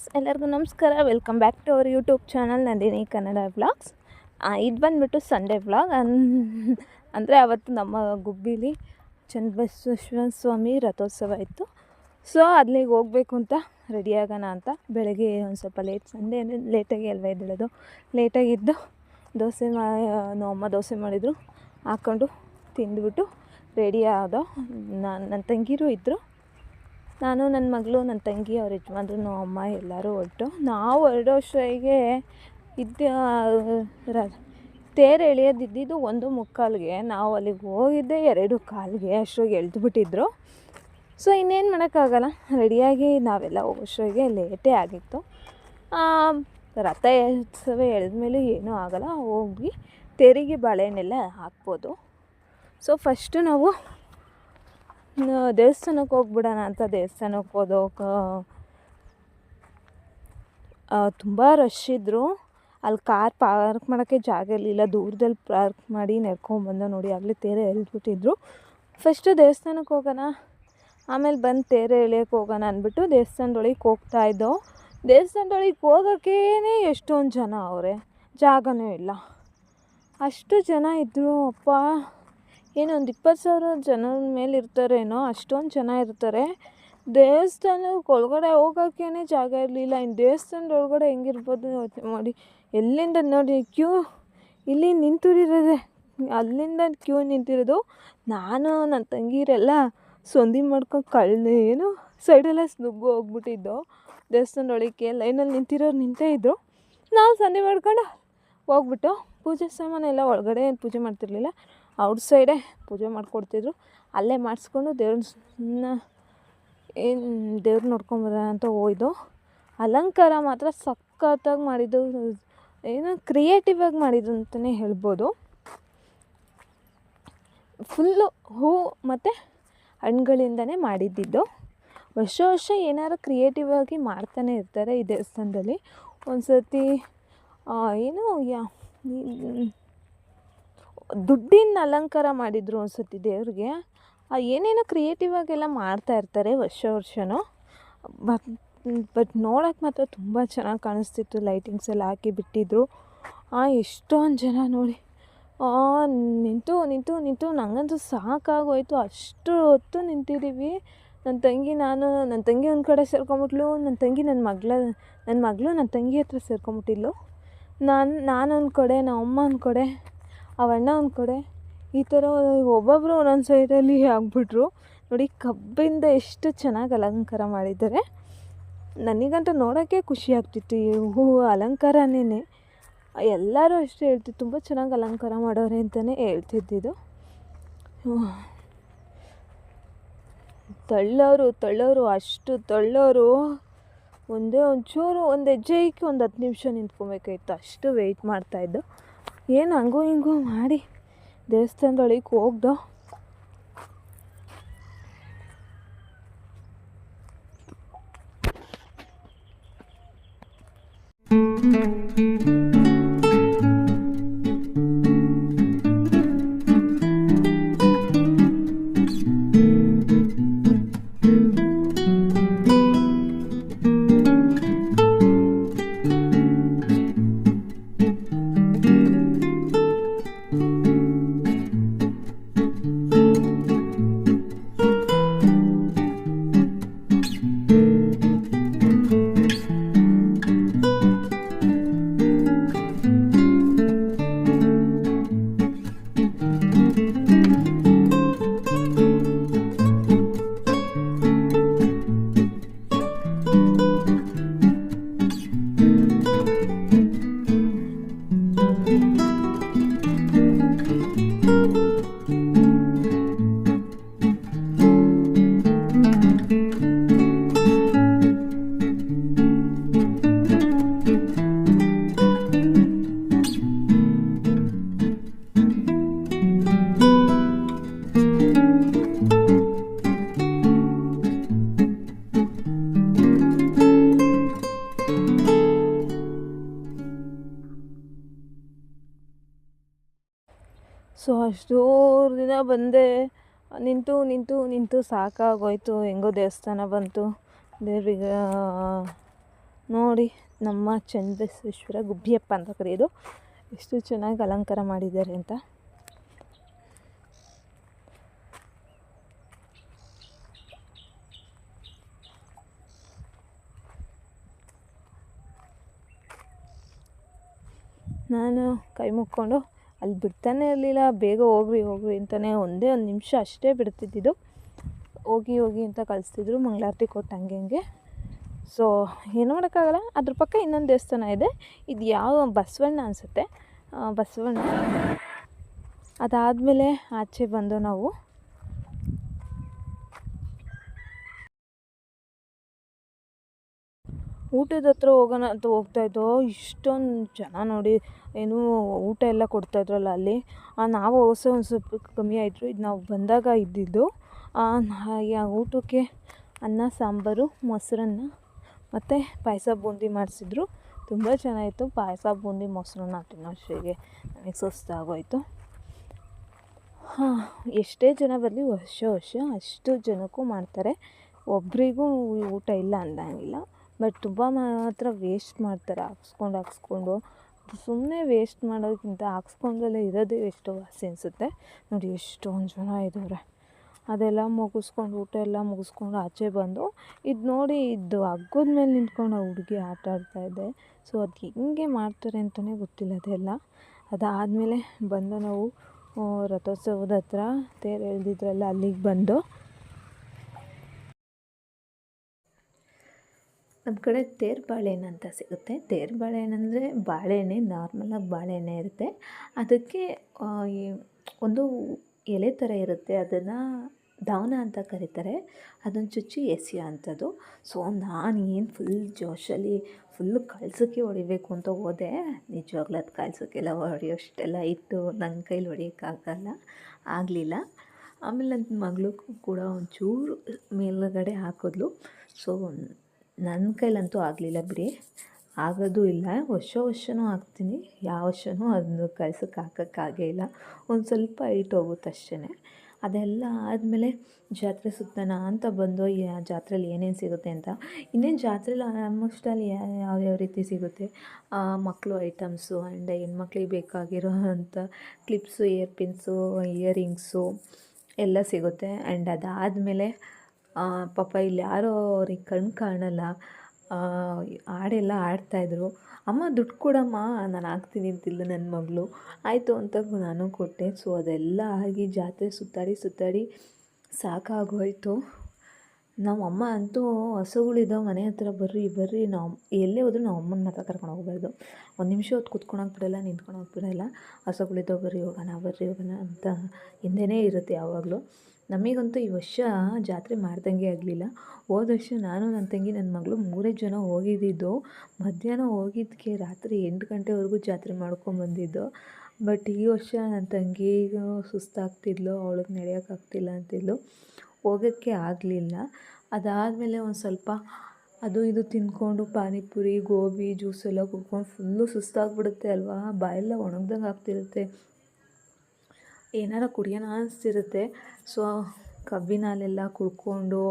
Friends ಎಲ್ಲರಿಗೂ ನಮಸ್ಕಾರ. Welcome back to our YouTube channel Nandini Kannada vlogs. ಇದು ಬಂದುಬಿಟ್ಟು ಸಂಡೇ ವ್ಲಾಗ್. ಅನ್, ಅಂದರೆ ಅವತ್ತು ನಮ್ಮ ಗುಬ್ಬಿಲಿ ಚನ್ನಬಸವೇಶ್ವರ ಸ್ವಾಮಿ ರಥೋತ್ಸವ ಇತ್ತು. ಸೊ ಅಲ್ಲಿಗೆ ಹೋಗ್ಬೇಕು ಅಂತ ರೆಡಿ ಆಗೋಣ ಅಂತ ಬೆಳಗ್ಗೆ ಒಂದು ಸ್ವಲ್ಪ ಲೇಟ್ ಸಂಡೇ ಲೇಟಾಗಿ ಅಲ್ವಾ ಎದ್ದೇಳೋದು? ಲೇಟಾಗಿದ್ದು ದೋಸೆ ಮಾ ನಮ್ಮಮ್ಮ ದೋಸೆ ಮಾಡಿದರು. ಹಾಕ್ಕೊಂಡು ತಿಂದುಬಿಟ್ಟು ರೆಡಿ ಆದೋ ನನ್ನ ತಂಗಿರು ಇದ್ದರು ನಾನು ನನ್ನ ಮಗಳು, ನನ್ನ ತಂಗಿ, ಅವ್ರ ಯಜಮಾನ್ರು, ನಮ್ಮ ಅಮ್ಮ ಎಲ್ಲರೂ ಹೊರಟು ನಾವು ಹೊರಡೋ ಅಷ್ಟೊತ್ತಿಗೆ ಇದ್ದ, ರ, ತೇರು ಎಳೆಯೋದಿದ್ದಿದ್ದು ಒಂದು ಮುಕ್ಕಾಲ್ಗೆ. ನಾವು ಅಲ್ಲಿಗೆ ಹೋಗಿದ್ದೆ, ಎರಡು ಕಾಲಿಗೆ ಅಷ್ಟೊಗೆ ಎಳ್ದುಬಿಟ್ಟಿದ್ರು. ಸೊ ಇನ್ನೇನು ಮಾಡೋಕ್ಕಾಗಲ್ಲ. ರೆಡಿಯಾಗಿ ನಾವೆಲ್ಲ ಹೋಗೋಷ್ಟೊಗೆ ಲೇಟೇ ಆಗಿತ್ತು. ರಥ ಎಳ್ಸವೆ ಎಳೆದ್ಮೇಲೆ ಏನೂ ಆಗಲ್ಲ. ಹೋಗಿ ತೆರಿಗೆ ಬಾಳೆನೆಲ್ಲ ಹಾಕ್ಬೋದು. ಸೊ ಫಸ್ಟು ನಾವು ದೇವಸ್ಥಾನಕ್ಕೆ ಹೋಗ್ಬಿಡೋಣ ಅಂತ ದೇವಸ್ಥಾನಕ್ಕೆ ಹೋದೋಕ ತುಂಬ ರಶ್ ಇದ್ದರು ಅಲ್ಲಿ ಕಾರ್ ಪಾರ್ಕ್ ಮಾಡೋಕ್ಕೆ ಜಾಗ ಇರಲಿಲ್ಲ ದೂರದಲ್ಲಿ ಪಾರ್ಕ್ ಮಾಡಿ ನಡ್ಕೊಂಬಂದ ನೋಡಿ ಆಗಲೇ ತೇರೆ ಎಳ್ದ್ಬಿಟ್ಟಿದ್ರು. ಫಸ್ಟು ದೇವಸ್ಥಾನಕ್ಕೆ ಹೋಗೋಣ, ಆಮೇಲೆ ಬಂದು ತೇರೆ ಎಳೆಯೋಕ್ಕೆ ಹೋಗೋಣ ಅಂದ್ಬಿಟ್ಟು ದೇವಸ್ಥಾನದೊಳಗೆ ಹೋಗ್ತಾ ಇದ್ದೋ. ದೇವಸ್ಥಾನದೊಳಗೆ ಹೋಗೋಕ್ಕೇ ಎಷ್ಟೊಂದು ಜನ ಅವರೇ, ಜಾಗನೂ ಇಲ್ಲ. ಅಷ್ಟು ಜನ ಇದ್ದರು ಅಪ್ಪ. ಏನೋ, ಒಂದು ಇಪ್ಪತ್ತು ಸಾವಿರ ಜನರ ಮೇಲೆ ಇರ್ತಾರೇನೋ, ಅಷ್ಟೊಂದು ಜನ ಇರ್ತಾರೆ. ದೇವಸ್ಥಾನಕ್ಕೆ ಒಳಗಡೆ ಹೋಗೋಕ್ಕೇ ಜಾಗ ಇರಲಿಲ್ಲ. ಇನ್ನು ದೇವಸ್ಥಾನದ ಒಳಗಡೆ ಹೆಂಗಿರ್ಬೋದು ಯೋಚನೆ ಮಾಡಿ. ಎಲ್ಲಿಂದ ನೋಡಿ ಕ್ಯೂ, ಇಲ್ಲಿ ನಿಂತಿರೋದೆ ಅಲ್ಲಿಂದ ಕ್ಯೂ ನಿಂತಿರೋದು. ನಾನು ನನ್ನ ತಂಗಿರೆಲ್ಲ ಸಂಧಿ ಮಾಡ್ಕೊಂಡು ಕಳ್ದು, ಏನು, ಸೈಡೆಲ್ಲ ನುಗ್ಗು ಹೋಗ್ಬಿಟ್ಟಿದ್ದು. ದೇವಸ್ಥಾನದೊಳಗೆ ಲೈನಲ್ಲಿ ನಿಂತಿರೋರು ನಿಂತೇ ಇದ್ದರು ನಾವು ಸಂಧಿ ಮಾಡ್ಕೊಂಡು ಹೋಗ್ಬಿಟ್ಟು ಪೂಜೆ ಸಾಮಾನೆಲ್ಲ ಒಳಗಡೆ ಪೂಜೆ ಮಾಡ್ತಿರ್ಲಿಲ್ಲ. ಔಟ್ ಸೈಡೇ ಪೂಜೆ ಮಾಡಿಕೊಡ್ತಿದ್ರು. ಅಲ್ಲೇ ಮಾಡಿಸ್ಕೊಂಡು ದೇವ್ರನ್ನ ಏನು ದೇವ್ರು ನೋಡ್ಕೊಂಬರ ಅಂತ ಹೋಯ್ದು. ಅಲಂಕಾರ ಮಾತ್ರ ಸಖತ್ತಾಗಿ ಮಾಡಿದ್ದು. ಏನು ಕ್ರಿಯೇಟಿವ್ ಆಗಿ ಮಾಡಿದ್ದು ಅಂತಲೇ ಹೇಳ್ಬೋದು. ಫುಲ್ಲು ಹೂ ಮತ್ತು ಹಣ್ಗಳಿಂದನೇ ಮಾಡಿದ್ದಿದ್ದು. ವರ್ಷ ವರ್ಷ ಏನಾರು ಕ್ರಿಯೇಟಿವ್ ಆಗಿ ಮಾಡ್ತಾನೆ ಇರ್ತಾರೆ ಈ ದೇವಸ್ಥಾನದಲ್ಲಿ. ಒಂದು ಸರ್ತಿ ಏನು ಯಾ ದುಡ್ಡಿನ ಅಲಂಕಾರ ಮಾಡಿದರು ಸರ್ತಿ ದೇವ್ರಿಗೆ. ಏನೇನೋ ಕ್ರಿಯೇಟಿವ್ ಆಗೆಲ್ಲ ಮಾಡ್ತಾ ಇರ್ತಾರೆ ವರ್ಷ ವರ್ಷವೂ ಬಟ್ ಬಟ್ ಮಾತ್ರ ತುಂಬ ಚೆನ್ನಾಗಿ ಕಾಣಿಸ್ತಿತ್ತು ಲೈಟಿಂಗ್ಸ್ ಎಲ್ಲ ಹಾಕಿ ಬಿಟ್ಟಿದ್ರು. ಎಷ್ಟೊಂದು ಜನ ನೋಡಿ. ನಿಂತು ನಿಂತು ನಿಂತು ನನಗಂತೂ ಸಾಕಾಗೋಯ್ತು. ಅಷ್ಟು ಹೊತ್ತು ನಿಂತಿದ್ದೀವಿ ನನ್ನ ತಂಗಿ ನಾನು ನನ್ನ ತಂಗಿ ಒಂದು ಕಡೆ ಸೇರ್ಕೊಂಬಿಟ್ಲು ನನ್ನ ತಂಗಿ ನನ್ನ ಮಗಳ ನನ್ನ ಮಗಳು ನನ್ನ ತಂಗಿ ಹತ್ರ ಸೇರ್ಕೊಂಬಿಟ್ಟಿದ್ಲು. ನಾನು, ನಾನೊಂದು ಕಡೆ ನಮ್ಮ ಅಮ್ಮ ಒಂದು ಕಡೆ. ಅವಣ್ಣ ಒಂದು ಕಡೆ. ಈ ಥರ ಒಬ್ಬೊಬ್ಬರು ಒಂದೊಂದು ಸೈಡಲ್ಲಿ ಆಗ್ಬಿಟ್ರು. ನೋಡಿ, ಕಬ್ಬಿಂದ ಎಷ್ಟು ಚೆನ್ನಾಗಿ ಅಲಂಕಾರ ಮಾಡಿದ್ದಾರೆ. ನನಗಂತೂ ನೋಡೋಕ್ಕೆ ಖುಷಿ ಆಗ್ತಿತ್ತು. ಈ ಹೂವು ಅಲಂಕಾರನೇ ಎಲ್ಲರೂ ಅಷ್ಟೇ ಹೇಳ್ತಿದ್ದು ತುಂಬ ಚೆನ್ನಾಗಿ ಅಲಂಕಾರ ಮಾಡೋರೆ ಅಂತಲೇ ಹೇಳ್ತಿದ್ದಿದ್ದು. ತಳ್ಳೋರು ತಳ್ಳೋರು, ಅಷ್ಟು ತಳ್ಳೋರು. ಒಂದೇ ಒಂಚೂರು, ಒಂದು ಹೆಜ್ಜೆ ಇಕ್ಕಿ ಒಂದು ಹತ್ತು ನಿಮಿಷ ನಿಂತ್ಕೊಬೇಕಾಯ್ತು ಅಷ್ಟು ವೆಯ್ಟ್ ಮಾಡ್ತಾಯಿದ್ದು ಏನು ಹಂಗೂ ಹಿಂಗೂ ಮಾಡಿ ದೇವಸ್ಥಾನದೊಳಗೆ ಹೋಗ್ದೋ? ಸೊ ಬಂದೆ, ನಿಂತು ನಿಂತು ನಿಂತು ಸಾಕಾಗೋಯ್ತು. ಹೆಂಗೋ ದೇವಸ್ಥಾನ ಬಂತು. ದೇವ್ರಿಗೆ ನೋಡಿ ನಮ್ಮ ಚಂದ್ರಸೇಶ್ವರ ಗುಬ್ಬಿಯಪ್ಪ ಅಂತ ಕರೆಯೋದು ಎಷ್ಟು ಚೆನ್ನಾಗಿ ಅಲಂಕಾರ ಮಾಡಿದ್ದಾರೆ ಅಂತ. ನಾನು ಕೈ ಮುಕ್ಕೊಂಡು ಅಲ್ಲಿ ಬಿಡ್ತಾನೆ ಇರಲಿಲ್ಲ, ಬೇಗ ಹೋಗ್ರಿ ಹೋಗ್ರಿ ಅಂತಲೇ ಒಂದೇ ಒಂದು ನಿಮಿಷ ಅಷ್ಟೇ ಬಿಡ್ತಿದ್ದಿದ್ದು. ಹೋಗಿ ಹೋಗಿ ಅಂತ ಕಳಿಸ್ತಿದ್ರು ಮಂಗಳಾರತಿ ಕೊಟ್ಟು ಹಂಗೆ ಹಂಗೆ ಸೊ ಏನು ಮಾಡೋಕ್ಕಾಗಲ್ಲ, ಅದ್ರ ಪಕ್ಕ ಇನ್ನೊಂದು ದೇವಸ್ಥಾನ ಇದೆ. ಇದು ಯಾವ ಬಸವಣ್ಣ ಅನಿಸುತ್ತೆ? ಬಸವಣ್ಣ. ಅದಾದಮೇಲೆ ಆಚೆ ಬಂದು ನಾವು ಊಟದ ಹತ್ರ ಹೋಗೋಣ ಅಂತ ಹೋಗ್ತಾಯಿದ್ದೋ ಇಷ್ಟೊಂದು ಜನ ನೋಡಿ ಏನು ಊಟ ಎಲ್ಲ ಕೊಡ್ತಾಯಿದ್ರಲ್ಲ ಅಲ್ಲಿ. ನಾವು ಹೊಸ ಒಂದು ಸ್ವಲ್ಪ ಕಮ್ಮಿ ಆಯಿತು. ಇದು ನಾವು ಬಂದಾಗ ಇದ್ದಿದ್ದು ಊಟಕ್ಕೆ ಅನ್ನ, ಸಾಂಬಾರು, ಮೊಸರನ್ನ ಮತ್ತು ಪಾಯಸ ಬೂಂದಿ ಮಾಡಿಸಿದ್ರು. ತುಂಬ ಚೆನ್ನಾಗಿತ್ತು. ಪಾಯಸ, ಬೂಂದಿ, ಮೊಸರನ್ನ ತಿನ್ನೋಷ್ಟೊತ್ತಿಗೆ ನನಗೆ ಸುಸ್ತಾಗೋಯಿತು ಹಾಂ, ಎಷ್ಟೇ ಜನ ಬರಲಿ ವರ್ಷ ವರ್ಷ ಅಷ್ಟು ಜನಕ್ಕೂ ಮಾಡ್ತಾರೆ. ಒಬ್ಬರಿಗೂ ಊಟ ಇಲ್ಲ ಅನ್ನಂಗಿಲ್ಲ ಬಟ್ ತುಂಬ ಮಾತ್ರ ವೇಸ್ಟ್ ಮಾಡ್ತಾರೆ, ಹಾಕ್ಸ್ಕೊಂಡು ಹಾಕ್ಸ್ಕೊಂಡು. ಸುಮ್ಮನೆ ವೇಸ್ಟ್ ಮಾಡೋದಕ್ಕಿಂತ ಹಾಕ್ಸ್ಕೊಂಡ್ರಲ್ಲೇ ಇರೋದೇ ಎಷ್ಟೋ ವಾಸಿ ಅನಿಸುತ್ತೆ. ನೋಡಿ ಎಷ್ಟೊಂದು ಜನ ಇದ್ದಾರೆ ಅದೆಲ್ಲ ಮುಗಿಸ್ಕೊಂಡು, ಊಟ ಎಲ್ಲ ಮುಗಿಸ್ಕೊಂಡು ಆಚೆ ಬಂದು, ಇದು ನೋಡಿ ಇದು ಹಗ್ಗದ ಮೇಲೆ ನಿಂತ್ಕೊಂಡು ಆ ಹುಡುಗಿ ಆಟ ಇದೆ. ಸೊ ಅದು ಹೆಂಗೆ ಮಾಡ್ತಾರೆ ಅಂತಲೇ ಗೊತ್ತಿಲ್ಲ ಅದೆಲ್ಲ. ಅದಾದಮೇಲೆ ಬಂದು ನಾವು ರಥೋತ್ಸವದ ಹತ್ರ ತೇರು ಎಳೆದಿದ್ರಲ್ಲ ಅಲ್ಲಿಗೆ ಬಂದು ನಮ್ಮ ಕಡೆ ತೇರು ಬಾಳೆಹಣ್ಣು ಅಂತ ಸಿಗುತ್ತೆ. ತೇರು ಬಾಳೆಹಣ್ಣು ಅಂದರೆ ಬಾಳೆಹಣ್ಣೆ ನಾರ್ಮಲಾಗಿ ಬಾಳೆಹಣ್ಣೆ ಇರುತ್ತೆ. ಅದಕ್ಕೆ ಒಂದು ಎಲೆ ಥರ ಇರುತ್ತೆ. ಅದನ್ನು ದವನ ಅಂತ ಕರೀತಾರೆ. ಅದನ್ನು ಚುಚ್ಚಿ ಎಸೆಯೋ ಅಂಥದ್ದು. ಸೊ, ನಾನು ಏನು ಫುಲ್ ಜೋಶಲ್ಲಿ ಫುಲ್ಲು ಕಳ್ಸೋಕ್ಕೆ ಹೊಡಿಬೇಕು ಅಂತ ಹೋದೆ. ನಿಜವಾಗ್ಲೂ ಅದು ಕಳ್ಸೋಕ್ಕೆಲ್ಲ ಹೊಡೆಯೋಷ್ಟೆಲ್ಲ ಇತ್ತು. ನನ್ನ ಕೈಲಿ ಹೊಡಿಯೋಕ್ಕಾಗಲ್ಲ. ಆಗಲಿಲ್ಲ. ಆಮೇಲೆ ನನ್ನ ಮಗಳು ಕೂಡ ಒಂಚೂರು ಮೇಲುಗಡೆ ಹಾಕಿದ್ಲು. ಸೊ ನನ್ನ ಕೈಲಂತೂ ಆಗಲಿಲ್ಲ ಬಿಡಿ. ಆಗೋದು ಇಲ್ಲ. ವರ್ಷ ವರ್ಷವೂ ಹಾಕ್ತೀನಿ ಯಾವ ವರ್ಷವೂ ಅದನ್ನು ಕಳ್ಸೋಕ್ಕೆ ಹಾಕೋಕ್ಕಾಗೇ ಇಲ್ಲ. ಒಂದು ಸ್ವಲ್ಪ ಹೈಟ್ ಹೋಗುತ್ತೆ ಅಷ್ಟೇ ಅದೆಲ್ಲ ಆದಮೇಲೆ ಜಾತ್ರೆ ಸುತ್ತಾನ ಅಂತ ಬಂದು ಜಾತ್ರೆಯಲ್ಲಿ ಏನೇನು ಸಿಗುತ್ತೆ ಅಂತ. ಇನ್ನೇನು ಜಾತ್ರೆಲಿ ಆಲ್ಮೋಸ್ಟ್ ಅಲ್ಲಿ ಯಾವ್ಯಾವ ರೀತಿ ಸಿಗುತ್ತೆ? ಮಕ್ಕಳು ಐಟಮ್ಸು ಆ್ಯಂಡ್ ಹೆಣ್ಮಕ್ಳಿಗೆ ಬೇಕಾಗಿರೋ ಅಂಥ ಕ್ಲಿಪ್ಸು ಇಯರ್ ಪಿನ್ಸು ಇಯರಿಂಗ್ಸು ಎಲ್ಲ ಸಿಗುತ್ತೆ. ಆ್ಯಂಡ್ ಅದಾದಮೇಲೆ ಪಾಪ ಇಲ್ಲಿ ಯಾರೋ ಅವ್ರಿಗೆ ಕಣ್ಣು ಕಾಣಲ್ಲ. ಹಾಡೆಲ್ಲ ಹಾಡ್ತಾಯಿದ್ರು ಅಮ್ಮ, ದುಡ್ಡು ಕೊಡಮ್ಮ, ನಾನು ಹಾಕ್ತೀನಿ ಅಂತಿಲ್ಲ ನನ್ನ ಮಗಳು. ಆಯಿತು ಅಂತ ನಾನು ಕೊಟ್ಟೆ. ಸೊ ಅದೆಲ್ಲ ಆಗಿ ಜಾತ್ರೆ ಸುತ್ತಾಡಿ ಸುತ್ತಾಡಿ ಸಾಕಾಗೋಯ್ತು. ನಮ್ಮ ಅಮ್ಮ ಅಂತೂ ಹಸುಗಳಿದ್ದಾವೆ ಮನೆ ಹತ್ರ ಬರ್ರಿ ಬರ್ರಿ. ನಾವು ಎಲ್ಲೇ ಹೋದ್ರೂ ನಾವು ಅಮ್ಮನ ಮಾತ್ರ ಕರ್ಕೊಂಡು ಹೋಗ್ಬಾರ್ದು. ಒಂದು ನಿಮಿಷ ಹೊತ್ತು ಕುತ್ಕೊಳಕ್ಕೆ ಬಿಡಲ್ಲ ನಿಂತ್ಕೊಳಕ್ಕೆ ಬಿಡಲ್ಲ. ಹಸುಗಳಿದ್ದಾವೆ ಬರ್ರಿ ಹೋಗೋಣ ಬರ್ರಿ ಹೋಗೋಣ ಅಂತ ಹಿಂದೆಯೇ ಇರುತ್ತೆ ಯಾವಾಗಲೂ. ನಮಗಂತೂ ಈ ವರ್ಷ ಜಾತ್ರೆ ಮಾಡ್ದಂಗೆ ಆಗಲಿಲ್ಲ. ಹೋದ ವರ್ಷ ನಾನು ನನ್ನ ತಂಗಿ ನನ್ನ ಮಗಳು ಮೂರೇ ಜನ ಹೋಗಿದ್ದಿದ್ದು. ಮಧ್ಯಾಹ್ನ ಹೋಗಿದ್ದಕ್ಕೆ ರಾತ್ರಿ ಎಂಟು ಗಂಟೆವರೆಗೂ ಜಾತ್ರೆ ಮಾಡ್ಕೊಂಬಂದಿದ್ದು ಬಟ್ ಈ ವರ್ಷ ನನ್ನ ತಂಗಿಗೂ ಸುಸ್ತಾಗ್ತಿದ್ಲು, ಅವಳಿಗೆ ನಡೆಯೋಕ್ಕಾಗ್ತಿಲ್ಲ ಅಂತಿದ್ಲು. ಹೋಗೋಕ್ಕೆ ಆಗಲಿಲ್ಲ. ಅದಾದಮೇಲೆ ಒಂದು ಸ್ವಲ್ಪ ಅದು ಇದು ತಿಂದ್ಕೊಂಡು ಪಾನಿಪುರಿ, ಗೋಬಿ, ಜ್ಯೂಸ್ ಎಲ್ಲ ಕುಡ್ಕೊಂಡು ಫುಲ್ಲು ಸುಸ್ತಾಗ್ಬಿಡುತ್ತೆ ಅಲ್ವಾ? ಬಾಯೆಲ್ಲ ಒಣಗ್ದಂಗೆ ಆಗ್ತಿರುತ್ತೆ. ಏನಾರ ಕುಡಿಯೋಣ ಅನಿಸ್ತಿರುತ್ತೆ ಸೊ ಕಬ್ಬಿನ ಹಾಲೆಲ್ಲ ಕುಡ್ಕೊಂಡು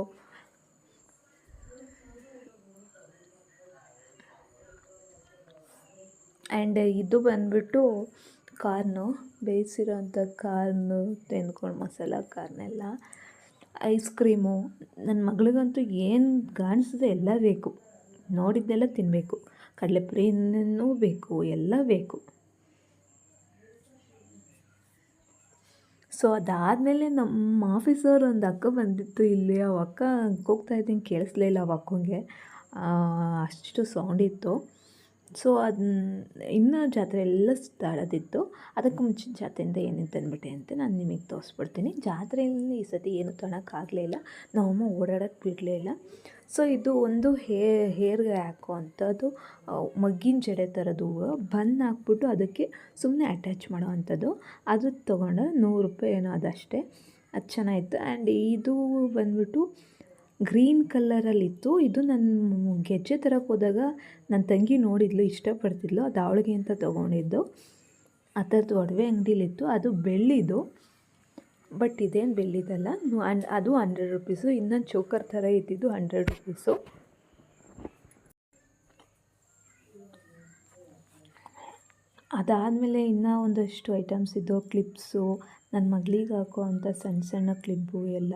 ಆ್ಯಂಡ್ ಇದು ಬಂದುಬಿಟ್ಟು ಕಾರ್ನು, ಬೇಯಿಸಿರೋಂಥ ಕಾರ್ನು ತಿಂದ್ಕೊಂಡು ಮಸಾಲ ಕಾರ್ನೆಲ್ಲ. ಐಸ್ ಕ್ರೀಮು ನನ್ನ ಮಗಳಿಗಂತೂ ಏನು ಕಾಣಿಸಿದೆ ಎಲ್ಲ ಬೇಕು. ನೋಡಿದ್ದೆಲ್ಲ ತಿನ್ನಬೇಕು ಕಡಲೆಪುರಿನೂ ಬೇಕು, ಎಲ್ಲ ಬೇಕು. ಸೊ ಅದಾದಮೇಲೆ ನಮ್ಮ ಆಫೀಸವ್ರು ಒಂದು ಅಕ್ಕ ಬಂದಿತ್ತು ಇಲ್ಲಿ. ಅವ ಅಕ್ಕ ಹೋಗ್ತಾ ಇದ್ದೀನಿ ಕೇಳಿಸ್ಲೇ ಇಲ್ಲ ಆ ಅಕ್ಕಂಗೆ. ಅಷ್ಟು ಸೌಂಡ್ ಇತ್ತು. ಸೊ ಅದನ್ನ ಇನ್ನೂ ಜಾತ್ರೆ ಎಲ್ಲ ಸುತ್ತಾಡೋದಿತ್ತು ಅದಕ್ಕೆ ಮುಂಚಿನ ಜಾತ್ರೆಯಿಂದ ಏನೇನು ಅಂದ್ಬಿಟ್ಟೆ ಅಂತ ನಾನು ನಿಮಗೆ ತೋರಿಸ್ಬಿಡ್ತೀನಿ. ಜಾತ್ರೆಯಲ್ಲಿ ಈ ಸತಿ ಏನು ತೊಗೊಳಕ್ಕಾಗಲೇ ಇಲ್ಲ. ನಮ್ಮಮ್ಮ ಓಡಾಡೋಕ್ಕೆ ಬಿಡಲೇ ಇಲ್ಲ. ಸೊ ಇದು ಒಂದು ಹೇರ್ಗೆ ಹಾಕುವಂಥದ್ದು ಮಗ್ಗಿನ ಜಡೆ ಥರದ್ದು ಹೂವು. ಬನ್ ಹಾಕ್ಬಿಟ್ಟು ಅದಕ್ಕೆ ಸುಮ್ಮನೆ ಅಟ್ಯಾಚ್ ಮಾಡೋ ಅಂಥದ್ದು. ಅದು ತೊಗೊಂಡು ನೂರು ರೂಪಾಯಿ ಏನೋ ಅದಷ್ಟೇ. ಅದು ಚೆನ್ನಾಗಿತ್ತು. ಆ್ಯಂಡ್ ಇದು ಬಂದ್ಬಿಟ್ಟು ಗ್ರೀನ್ ಕಲ್ಲರಲ್ಲಿತ್ತು ಇದು ನನ್ನ ಗೆಜ್ಜೆ ತರಕ್ಕೆ ಹೋದಾಗ ನನ್ನ ತಂಗಿ ನೋಡಿದ್ಲು, ಇಷ್ಟಪಡ್ತಿದ್ಲು. ಅದು ಅವಳಿಗೆ ಅಂತ ತೊಗೊಂಡಿದ್ದು. ಆ ಥರದ್ದು ಒಡವೆ ಅಂಗಡಿಲಿತ್ತು. ಅದು ಬೆಳ್ಳಿದು ಬಟ್ ಇದೇನು ಬೆಳ್ಳಿದಲ್ಲ. ಅಂಡ್ ಅದು ಹಂಡ್ರೆಡ್ ರುಪೀಸು. ಇನ್ನೊಂದು ಚೋಕರ್ ಥರ ಇದ್ದಿದ್ದು ಹಂಡ್ರೆಡ್ ರುಪೀಸು. ಅದಾದಮೇಲೆ ಇನ್ನೂ ಒಂದಷ್ಟು ಐಟಮ್ಸ್ ಇದ್ದು ಕ್ಲಿಪ್ಸು. ನನ್ನ ಮಗಳಿಗೆ ಹಾಕೋ ಅಂಥ ಸಣ್ಣ ಸಣ್ಣ ಕ್ಲಿಪ್ಪು ಎಲ್ಲ.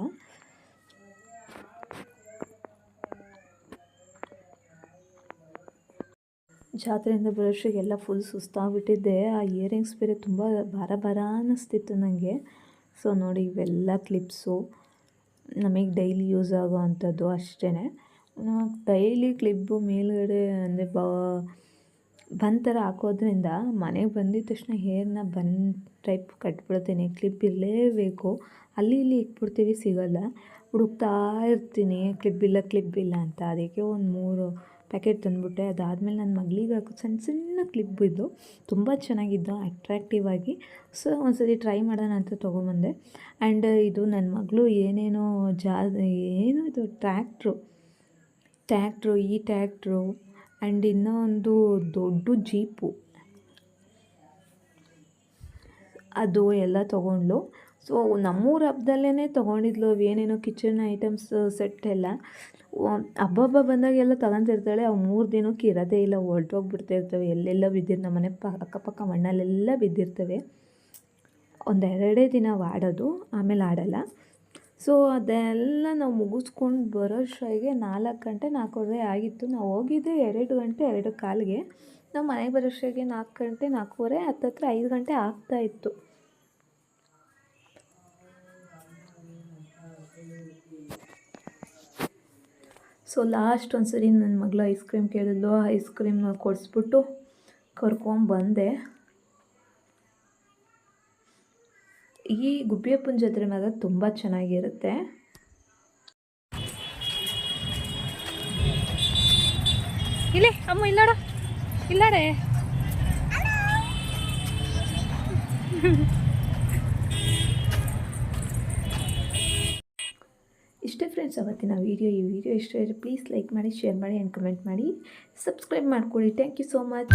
ಜಾತ್ರೆಯಿಂದ ಬರೋಷ್ಟಿಗೆಲ್ಲ ಫುಲ್ ಸುಸ್ತಾಗ್ಬಿಟ್ಟಿದ್ದೆ. ಆ ಇಯರಿಂಗ್ಸ್ ಬೇರೆ ತುಂಬ ಭಾರ ಭಾರ ಅನ್ನಿಸ್ತಿತ್ತು ನನಗೆ ಸೊ ನೋಡಿ ಇವೆಲ್ಲ ಕ್ಲಿಪ್ಸು. ನಮಗೆ ಡೈಲಿ ಯೂಸ್ ಆಗೋ ಅಂಥದ್ದು ಅಷ್ಟೇ ಡೈಲಿ ಕ್ಲಿಪ್ಪು ಮೇಲುಗಡೆ ಅಂದರೆ ಬ ಥರ ಹಾಕೋದ್ರಿಂದ ಮನೆಗೆ ಬಂದಿದ್ದ ತಕ್ಷಣ ಹೇರ್ನ ಬನ್ ಟೈಪ್ ಕಟ್ಬಿಡ್ತೀನಿ. ಕ್ಲಿಪ್ ಇರಲೇಬೇಕು. ಅಲ್ಲಿ ಇಲ್ಲಿ ಇಟ್ಬಿಡ್ತೀವಿ, ಸಿಗೋಲ್ಲ. ಹುಡುಕ್ತಾ ಇರ್ತೀನಿ. ಕ್ಲಿಪ್ ಇಲ್ಲ ಕ್ಲಿಪ್ ಇಲ್ಲ ಅಂತ. ಅದಕ್ಕೆ ಒಂದು ಮೂರು ಪ್ಯಾಕೆಟ್ ತಂದುಬಿಟ್ಟೆ. ಅದಾದಮೇಲೆ ನನ್ನ ಮಗಳಿಗೆ ಹಾಕೋ ಸಣ್ಣ ಸಣ್ಣ ಕ್ಲಿಪ್ ಇದ್ದು ತುಂಬ ಚೆನ್ನಾಗಿದ್ದು ಅಟ್ರ್ಯಾಕ್ಟಿವ್ ಆಗಿ. ಸೊ ಒಂದು ಸರಿ ಟ್ರೈ ಮಾಡೋಣ ಅಂತ ತೊಗೊಂಬಂದೆ. ಆ್ಯಂಡ್ ಇದು ನನ್ನ ಮಗಳು ಏನೇನೋ ಜಾ ಏನು ಇದು, ಟ್ರ್ಯಾಕ್ಟ್ರು. ಟ್ಯಾಕ್ಟ್ರು ಈ ಟ್ಯಾಕ್ಟ್ರು ಆ್ಯಂಡ್ ಇನ್ನೂ ಒಂದು ದೊಡ್ಡ ಜೀಪು. ಅದು ಎಲ್ಲ ತೊಗೊಂಡ್ಲು ಸೊ ನಮ್ಮೂರ ಹಬ್ಬದಲ್ಲೇ ತೊಗೊಂಡಿದ್ಲು. ಏನೇನೋ ಕಿಚನ್ ಐಟಮ್ಸ್, ಸೆಟ್ ಎಲ್ಲ. ಹಬ್ಬ ಹಬ್ಬ ಬಂದಾಗೆಲ್ಲ ತಗೊಂತಿರ್ತಾಳೆ ಅವು ಮೂರು ದಿನಕ್ಕೆ ಇರೋದೇ ಇಲ್ಲ. ಇರ್ತವೆ. ಎಲ್ಲೆಲ್ಲ ನಮ್ಮ ಮನೆ ಪ, ಅಕ್ಕಪಕ್ಕ ಮಣ್ಣಲ್ಲೆಲ್ಲ ಬಿದ್ದಿರ್ತವೆ. ಒಂದೆರಡೇ ದಿನ ಆಡೋದು. ಆಮೇಲೆ ಆಡೋಲ್ಲ. ಸೊ ಅದೆಲ್ಲ ನಾವು ಮುಗಿಸ್ಕೊಂಡು ಬರೋಷ್ಟೊಳಗೆ ನಾಲ್ಕು ಗಂಟೆ, ನಾಲ್ಕೂವರೆ ಆಗಿತ್ತು. ನಾವು ಹೋಗಿದ್ದೆ ಎರಡು ಗಂಟೆ, ಎರಡು ಕಾಲಿಗೆ. ನಾವು ಮನೆಗೆ ಬರೋಷ್ಟೊಳಗೆ ನಾಲ್ಕು ಗಂಟೆ, ನಾಲ್ಕೂವರೆ, ಹತ್ತತ್ರ ಐದು ಗಂಟೆ ಆಗ್ತಾಯಿತ್ತು ಸೊ ಲಾಸ್ಟ್ ಒಂದು ಸರಿ ನನ್ನ ಮಗಳು ಐಸ್ ಕ್ರೀಮ್ ಕೇಳಿದ್ಲು. ಐಸ್ ಕ್ರೀಮ್ನ ಕೊಡಿಸ್ಬಿಟ್ಟು ಕರ್ಕೊಂಬಂದೆ ಈ ಗುಬ್ಬಿಯಪ್ಪನ ಜಾತ್ರೆ ಮಾತ್ರ ತುಂಬ ಚೆನ್ನಾಗಿರುತ್ತೆ. ಇಲ್ಲಿ ಅಮ್ಮ ಇಲ್ಲಾಡ ಇಲ್ಲಾಡೆ ಫ್ರೆಂಡ್ಸ್, ಅವತ್ತಿನ ವೀಡಿಯೋ, ಈ ವಿಡಿಯೋ ಇಷ್ಟ ಇದ್ರೆ ಪ್ಲೀಸ್ ಲೈಕ್ ಮಾಡಿ ಶೇರ್ ಮಾಡಿ ಆ್ಯಂಡ್ ಕಮೆಂಟ್ ಮಾಡಿ. ಸಬ್ಸ್ಕ್ರೈಬ್ ಮಾಡ್ಕೊಳ್ಳಿ ಥ್ಯಾಂಕ್ ಯು ಸೋ ಮಚ್